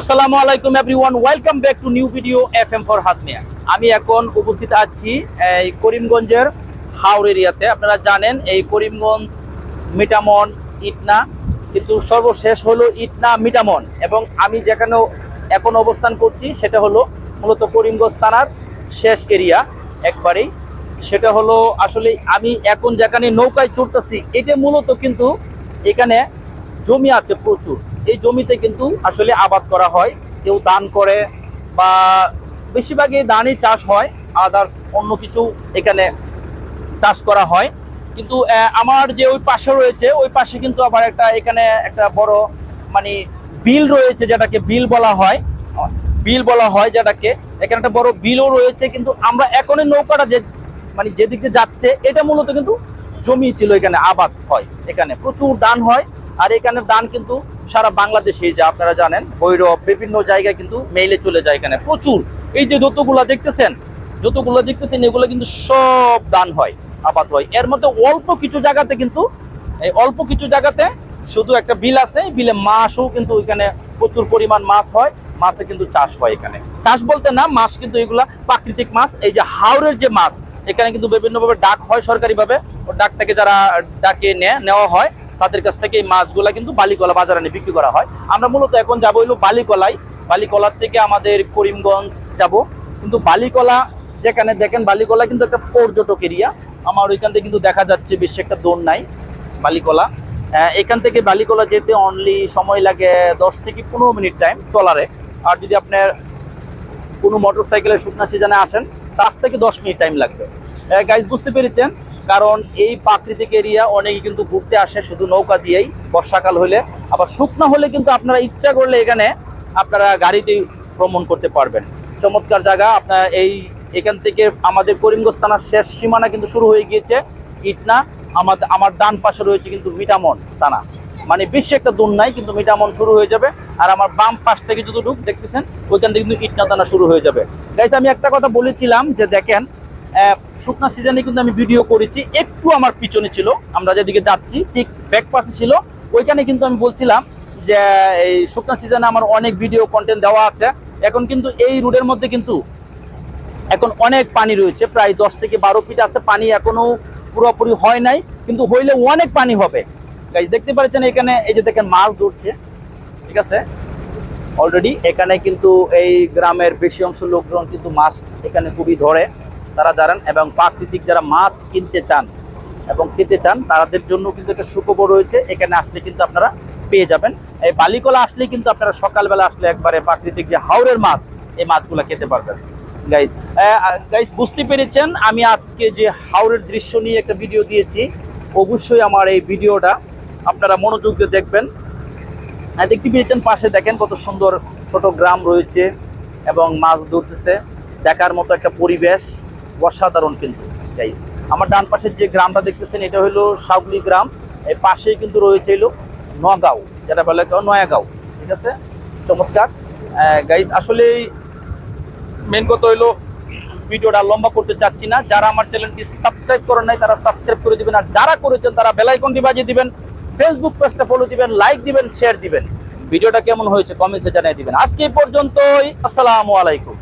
আসসালামু আলাইকুম everyone, welcome back to new video F M for হাতমিয়া। আমি এখন উপস্থিত আছি এই করিমগঞ্জের হাওড় এরিয়াতে। আপনারা জানেন এই করিমগঞ্জ মিটামন ইটনা, কিন্তু সর্বশেষ হলো ইটনা মিটামন। এবং আমি যেখানে এখন অবস্থান করছি, সেটা হলো মূলত করিমগঞ্জ থানার শেষ এরিয়া একবারেই। সেটা হলো আসলে আমি এখন যেখানে নৌকায় চড়তেছি, এটা মূলত কিন্তু এখানে জমি আছে প্রচুর। এই জমিতে কিন্তু আসলে আবাদ করা হয়। কেউ দান করে বা বেশিরভাগই ধানই চাষ হয় আদার্স অন্য কিছু এখানে চাষ করা হয়। কিন্তু আমার যে ওই পাশে রয়েছে, ওই পাশে কিন্তু আবার একটা এখানে একটা বড় মানে বিল রয়েছে যেটাকে বিল বলা হয়। বিল বলা হয় যেটাকে। এখানে একটা বড় বিলও রয়েছে, কিন্তু আমরা এখনই নৌকাটা যে মানে যেদিকে যাচ্ছে, এটা মূলত কিন্তু জমি ছিল এখানে আবাদ হয়। এখানে প্রচুর দান হয়, আর এখানে দান কিন্তু সারা বাংলাদেশে, যে আপনারা জানেন, ভৈরব, বিভিন্ন জায়গায় কিন্তু মেইলে চলে যায় এখানে। প্রচুর। এই যে যতগুলা দেখতেছেন, যতগুলো দেখতেছেন, এগুলো কিন্তু সব দান হয়, আবাদ হয়। এর মধ্যে অল্প কিছু জায়গাতে কিন্তু, এই অল্প কিছু জায়গাতে শুধু একটা বিল আছে বিলে মাছও কিন্তু এখানে প্রচুর পরিমাণ মাছ হয়, মাছে কিন্তু চাষ হয় এখানে। চাষ বলতে না, মাছ কিন্তু এগুলা প্রাকৃতিক মাছ, এই যে হাওড়ের যে মাছ, এখানে কিন্তু বিভিন্নভাবে ডাক হয় সরকারিভাবে। ও ডাক থেকে যারা ডাকে নেওয়া হয় তাদের কাছ থেকে এই মাছগুলা কিন্তু বালিকলা বাজারে নিয়ে বিক্রি করা হয়। আমরা মূলত এখন যাব হইল বালিকলায় বালিকলার থেকে আমাদের করিমগঞ্জ যাব। কিন্তু বালিকলা যেখানে দেখেন, বালিকলা কিন্তু একটা পর্যটক এরিয়া। আমার ওইখান থেকে কিন্তু দেখা যাচ্ছে বেশি একটা দৌড় নাই বালিকলা। এখান থেকে বালিকলা যেতে অনলি সময় লাগে দশ থেকে পনেরো মিনিট টাইম ট্রলারে। আর যদি আপনার কোনো মোটর সাইকেলের শুকনা সিজনে আসেন পাঁচ থেকে দশ মিনিট টাইম লাগবে। গাইজ বুঝতে পেরেছেন? কারণ এই প্রাকৃতিক এরিয়া অনেকে কিন্তু ঘুরতে আসে শুধু নৌকা দিয়েই, বর্ষাকাল হলে। আবার শুকনা হলে কিন্তু আপনারা ইচ্ছা করলে এখানে আপনারা গাড়িতেই ভ্রমণ করতে পারবেন। চমৎকার জায়গা। আপনার এই, এখান থেকে আমাদের করিমগঞ্জ থানার শেষ সীমানা কিন্তু শুরু হয়ে গিয়েছে। ইটনা, আমার আমার ডান পাশে রয়েছে কিন্তু মিটামন থানা। মানে বেশি একটা দূর নাই, কিন্তু মিটামন শুরু হয়ে যাবে। আর আমার বাম পাশ থেকে যতটুকু দেখতেছেন, ওইখান থেকে কিন্তু ইটনা থানা শুরু হয়ে যাবে। গাইস আমি একটা কথা বলেছিলাম যে দেখেন শুকনা সিজনে কিন্তু আমি ভিডিও করেছি। একটু আমার পিছনে ছিল। আমরা যেদিকে যাচ্ছি, ঠিক ব্যাক পাশে ছিল। ওইখানে কিন্তু আমি বলছিলাম যে, এই শুকনা সিজনে আমার অনেক ভিডিও কন্টেন্ট দেওয়া আছে। এখন কিন্তু এই রুটের মধ্যে কিন্তু এখন অনেক পানি রয়েছে। প্রায় দশ থেকে বারো ফিট আছে পানি এখনও পুরোপুরি হয় নাই। কিন্তু হইলে অনেক পানি হবে। গাইজ দেখতে পাচ্ছেন এখানে, এই যে দেখেন মাছ ধরছে। ঠিক আছে? অলরেডি এখানে কিন্তু এই গ্রামের বেশি অংশ লোকজন কিন্তু মাছ এখানে খুবই ধরে। তারা জানেন এবং প্রাকৃতিক যারা মাছ কিনতে চান এবং খেতে চান, তাদের জন্য কিন্তু একটা সুখবর রয়েছে। এখানে আসলে কিন্তু আপনারা পেয়ে যাবেন। এই বালিকলা আসলে কিন্তু আপনারা সকালবেলা আসলে একবারে প্রাকৃতিক যে হাওড়ের মাছ, এই মাছগুলো খেতে পারবেন। গাইস গাইস বুঝতে পেরেছেন? আমি আজকে যে হাওড়ের দৃশ্য নিয়ে একটা ভিডিও দিয়েছি, অবশ্যই আমার এই ভিডিওটা আপনারা মনোযোগ দিয়ে দেখবেন। দেখতে পেরেছেন পাশে দেখেন কত সুন্দর ছোট গ্রাম রয়েছে এবং মাছ ধরতেছে। দেখার মতো একটা পরিবেশ। অসাধারণ কিন্তু গাইস আমার ডান পাশের যে গ্রামটা দেখতেছেন, এটা হলো সাউলি গ্রাম। এর পাশেই কিন্তু রয়েছে হলো নগাঁও, যেটা বলে নয়াগাঁও, ঠিক আছে? চমৎকার। গাইস আসলেই মেন কথা হইল ভিডিওটা লম্বা করতে চাচ্ছি না। যারা আমার চ্যানেলটি সাবস্ক্রাইব করেন নাই, তারা সাবস্ক্রাইব করে দিবেন। আর যারা করেছেন, তারা বেলাইকনটি বাজিয়ে দিবেন ফেসবুক পেজটা ফলো দিবেন লাইক দিবেন শেয়ার দিবেন। ভিডিওটা কেমন হয়েছে কমেন্টসে জানিয়ে দিবেন। আজকে পর্যন্তই, আসসালামু আলাইকুম।